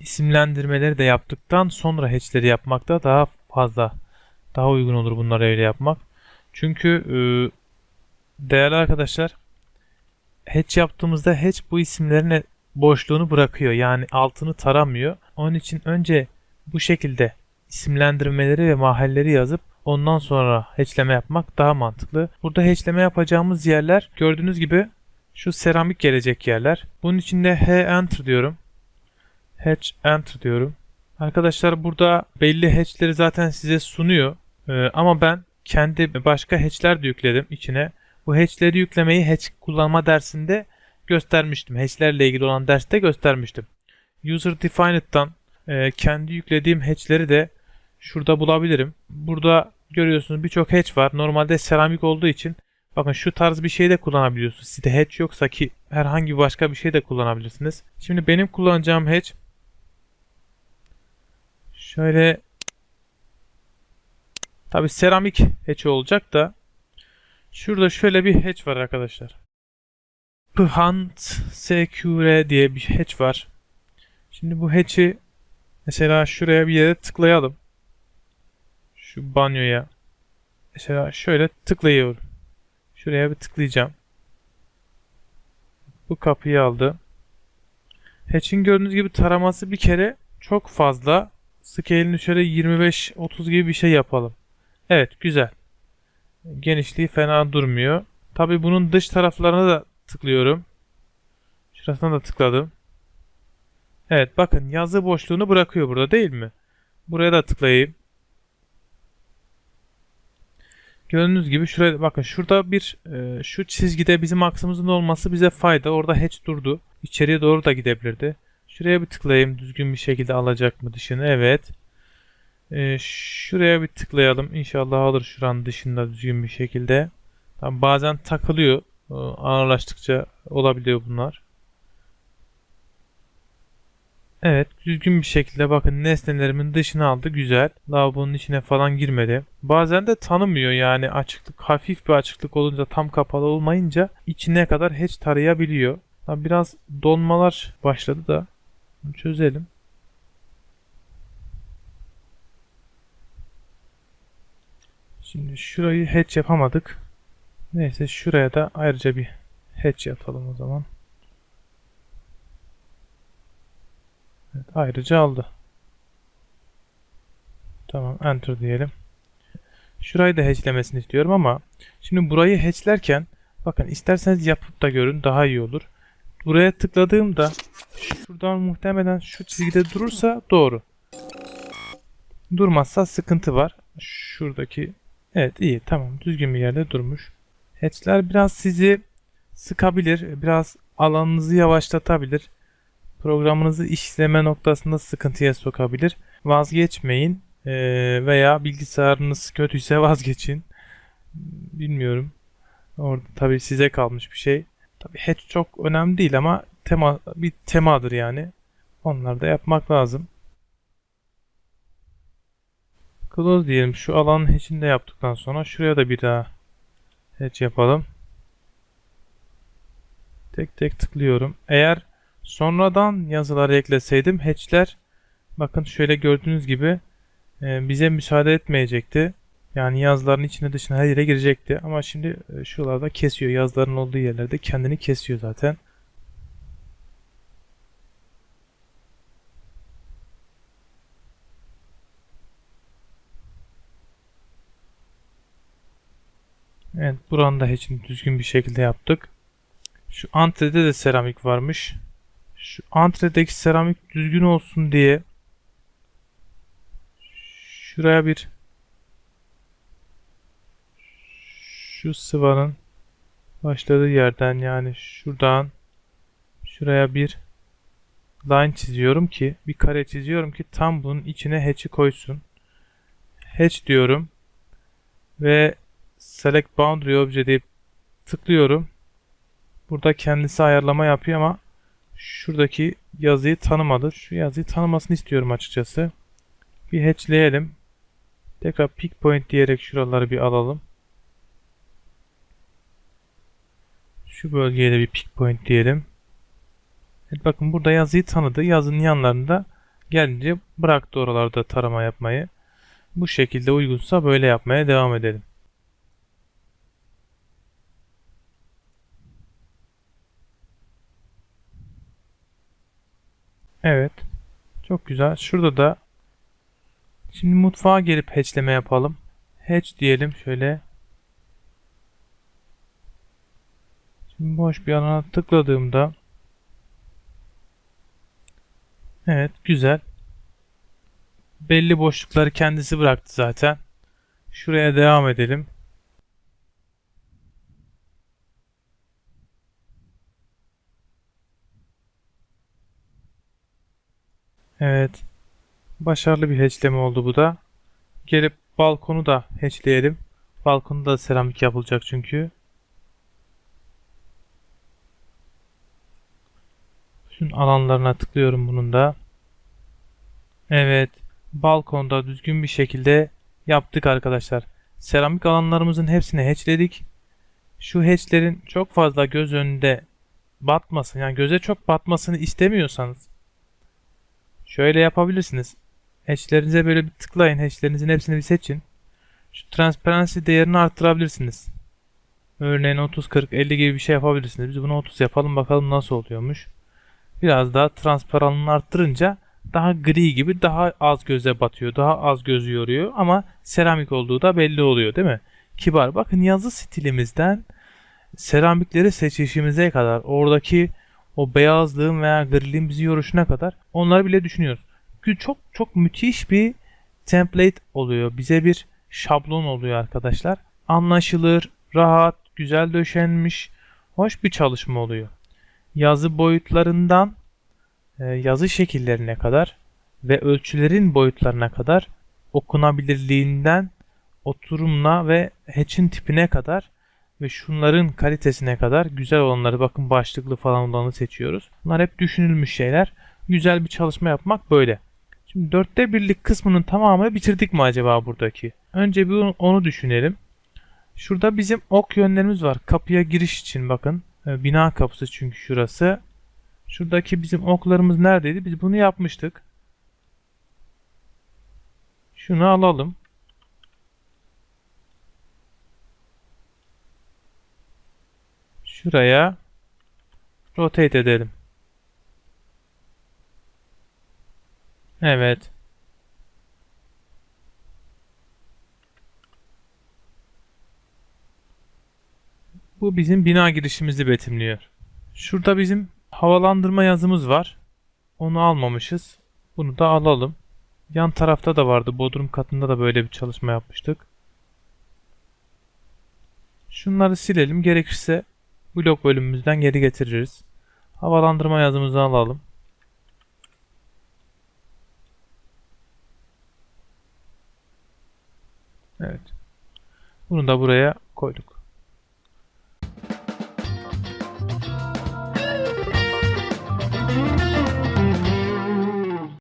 isimlendirmeleri de yaptıktan sonra hatchleri yapmakta daha fazla daha uygun olur bunları öyle yapmak. Çünkü e, değerli arkadaşlar hatch yaptığımızda hatch bu isimlerin boşluğunu bırakıyor. Yani altını taramıyor. Onun için önce bu şekilde isimlendirmeleri ve mahalleri yazıp ondan sonra hatchleme yapmak daha mantıklı. Burada hatchleme yapacağımız yerler gördüğünüz gibi şu seramik gelecek yerler. Bunun için de H enter diyorum. Hatch enter diyorum. Arkadaşlar burada belli hatchleri zaten size sunuyor. Ee, ama ben kendi başka hatchler de yükledim içine. Bu hatchleri yüklemeyi hatch kullanma dersinde göstermiştim. Hatchlerle ilgili olan derste göstermiştim. User Defined'dan e, kendi yüklediğim hatchleri de şurada bulabilirim. Burada görüyorsunuz birçok hatch var. Normalde seramik olduğu için bakın şu tarz bir şey de kullanabiliyorsunuz. Sizde hatch yoksa ki herhangi başka bir şey de kullanabilirsiniz. Şimdi benim kullanacağım hatch şöyle tabi seramik hatch olacak da şurada şöyle bir hatch var arkadaşlar. Phant SQR diye bir hatch var. Şimdi bu hatch'i mesela şuraya bir yere tıklayalım. Şu banyoya. Mesela şöyle tıklayıyorum. Şuraya bir tıklayacağım. Bu kapıyı aldı. Hatch'in gördüğünüz gibi taraması bir kere çok fazla. Scale'ini şöyle 25-30 gibi bir şey yapalım. Evet güzel. Genişliği fena durmuyor. Tabi bunun dış taraflarına da tıklıyorum. Şurasına da tıkladım. Evet bakın yazı boşluğunu bırakıyor burada değil mi? Buraya da tıklayayım. Gördüğünüz gibi şuraya bakın şurada bir e, şu çizgide bizim aksımızın olması bize fayda. Orada hatch durdu. İçeriye doğru da gidebilirdi. Şuraya bir tıklayayım. Düzgün bir şekilde alacak mı dışını? Evet. E, şuraya bir tıklayalım. İnşallah alır şuranın dışında düzgün bir şekilde. Tam bazen takılıyor. E, ağırlaştıkça olabiliyor bunlar. Evet düzgün bir şekilde bakın nesnelerimin dışına aldı güzel. Lavabonun içine falan girmedi. Bazen de tanımıyor yani açıklık hafif bir açıklık olunca tam kapalı olmayınca içine kadar hiç tarayabiliyor. Biraz donmalar başladı da bunu çözelim. Şimdi şurayı hatch yapamadık. Neyse şuraya da ayrıca bir hatch yapalım o zaman. Evet, ayrıca aldı. Tamam enter diyelim. Şurayı da hatchlemesini istiyorum ama şimdi burayı hatchlerken bakın isterseniz yapıp da görün daha iyi olur. Buraya tıkladığımda şuradan muhtemelen şu çizgide durursa doğru. Durmazsa sıkıntı var. Şuradaki evet iyi tamam düzgün bir yerde durmuş. Hatchler biraz sizi sıkabilir. Biraz alanınızı yavaşlatabilir programınızı işleme noktasında sıkıntıya sokabilir. Vazgeçmeyin Ee, veya bilgisayarınız kötüyse vazgeçin. Bilmiyorum. Orada tabii size kalmış bir şey. Tabii hatch çok önemli değil ama tema bir temadır yani. Onları da yapmak lazım. Close diyelim. Şu alanın hatch'ini de yaptıktan sonra şuraya da bir daha hatch yapalım. Tek tek tıklıyorum. Eğer Sonradan yazıları ekleseydim hatchler bakın şöyle gördüğünüz gibi e, bize müsaade etmeyecekti. Yani yazıların içine dışına her yere girecekti. Ama şimdi e, şuralarda kesiyor. Yazıların olduğu yerlerde kendini kesiyor zaten. Evet buranın da hatch'ini düzgün bir şekilde yaptık. Şu antrede de seramik varmış. Şu antredeki seramik düzgün olsun diye şuraya bir şu sıvanın başladığı yerden yani şuradan şuraya bir line çiziyorum ki bir kare çiziyorum ki tam bunun içine hatch'i koysun. Hatch diyorum ve select boundary obje deyip tıklıyorum. Burada kendisi ayarlama yapıyor ama şuradaki yazıyı tanımadı. Şu yazıyı tanımasını istiyorum açıkçası. Bir hatchleyelim. Tekrar pick point diyerek şuraları bir alalım. Şu bölgeye de bir pick point diyelim. Evet bakın burada yazıyı tanıdı. Yazının yanlarında gelince bıraktı oralarda tarama yapmayı. Bu şekilde uygunsa böyle yapmaya devam edelim. Evet. Çok güzel. Şurada da şimdi mutfağa gelip hatchleme yapalım. Hatch diyelim şöyle. Boş bir alana tıkladığımda Evet güzel. Belli boşlukları kendisi bıraktı zaten. Şuraya devam edelim. Evet. Başarılı bir hatchleme oldu bu da. Gelip balkonu da hatchleyelim. Balkonu da seramik yapılacak çünkü. Bütün alanlarına tıklıyorum bunun da. Evet. Balkonda düzgün bir şekilde yaptık arkadaşlar. Seramik alanlarımızın hepsini hatchledik. Şu hatchlerin çok fazla göz önünde batmasın. Yani göze çok batmasını istemiyorsanız şöyle yapabilirsiniz. Hatchlerinize böyle bir tıklayın. Hatchlerinizin hepsini bir seçin. Şu transparency değerini arttırabilirsiniz. Örneğin 30, 40, 50 gibi bir şey yapabilirsiniz. Biz bunu 30 yapalım bakalım nasıl oluyormuş. Biraz daha transparanlığını arttırınca daha gri gibi daha az göze batıyor. Daha az gözü yoruyor ama seramik olduğu da belli oluyor değil mi? Kibar. Bakın yazı stilimizden seramikleri seçişimize kadar oradaki o beyazlığın veya griliğin bizi yoruşuna kadar onları bile düşünüyoruz. Çok çok müthiş bir template oluyor. Bize bir şablon oluyor arkadaşlar. Anlaşılır, rahat, güzel döşenmiş, hoş bir çalışma oluyor. Yazı boyutlarından e, yazı şekillerine kadar ve ölçülerin boyutlarına kadar okunabilirliğinden oturumuna ve hatch'in tipine kadar ve şunların kalitesine kadar güzel olanları bakın başlıklı falan olanı seçiyoruz. Bunlar hep düşünülmüş şeyler. Güzel bir çalışma yapmak böyle. Şimdi dörtte birlik kısmının tamamını bitirdik mi acaba buradaki? Önce bir onu düşünelim. Şurada bizim ok yönlerimiz var. Kapıya giriş için bakın. E, bina kapısı çünkü şurası. Şuradaki bizim oklarımız neredeydi? Biz bunu yapmıştık. Şunu alalım. Şuraya rotate edelim. Evet. Bu bizim bina girişimizi betimliyor. Şurada bizim havalandırma yazımız var. Onu almamışız. Bunu da alalım. Yan tarafta da vardı. Bodrum katında da böyle bir çalışma yapmıştık. Şunları silelim. Gerekirse blok bölümümüzden geri getiririz. Havalandırma yazımızı alalım. Evet. Bunu da buraya koyduk.